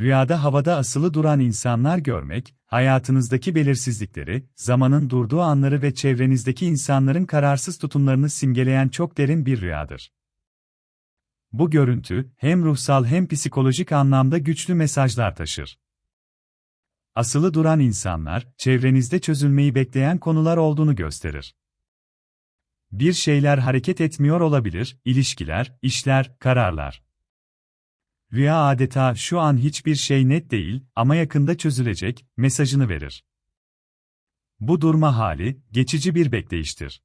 Rüyada havada asılı duran insanlar görmek, hayatınızdaki belirsizlikleri, zamanın durduğu anları ve çevrenizdeki insanların kararsız tutumlarını simgeleyen çok derin bir rüyadır. Bu görüntü, hem ruhsal hem psikolojik anlamda güçlü mesajlar taşır. Asılı duran insanlar, çevrenizde çözülmeyi bekleyen konular olduğunu gösterir. Bir şeyler hareket etmiyor olabilir, ilişkiler, işler, kararlar. Rüya adeta şu an hiçbir şey net değil ama yakında çözülecek mesajını verir. Bu durma hali geçici bir bekleyiştir.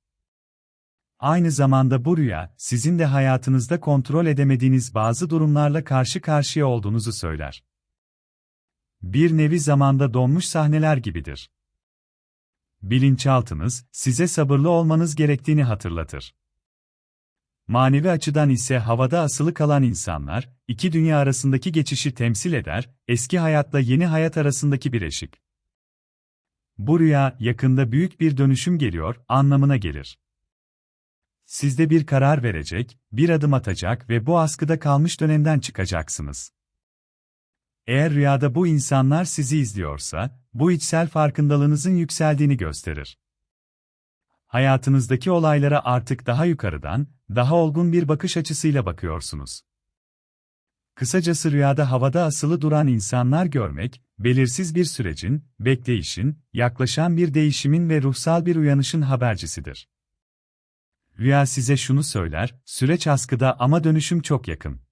Aynı zamanda bu rüya sizin de hayatınızda kontrol edemediğiniz bazı durumlarla karşı karşıya olduğunuzu söyler. Bir nevi zamanda donmuş sahneler gibidir. Bilinçaltınız size sabırlı olmanız gerektiğini hatırlatır. Manevi açıdan ise havada asılı kalan insanlar, iki dünya arasındaki geçişi temsil eder, eski hayatla yeni hayat arasındaki bir eşik. Bu rüya, yakında büyük bir dönüşüm geliyor, anlamına gelir. Sizde bir karar verecek, bir adım atacak ve bu askıda kalmış dönemden çıkacaksınız. Eğer rüyada bu insanlar sizi izliyorsa, bu içsel farkındalığınızın yükseldiğini gösterir hayatınızdaki olaylara artık daha yukarıdan, daha olgun bir bakış açısıyla bakıyorsunuz. Kısacası rüyada havada asılı duran insanlar görmek, belirsiz bir sürecin, bekleyişin, yaklaşan bir değişimin ve ruhsal bir uyanışın habercisidir. Rüya size şunu söyler, süreç askıda ama dönüşüm çok yakın.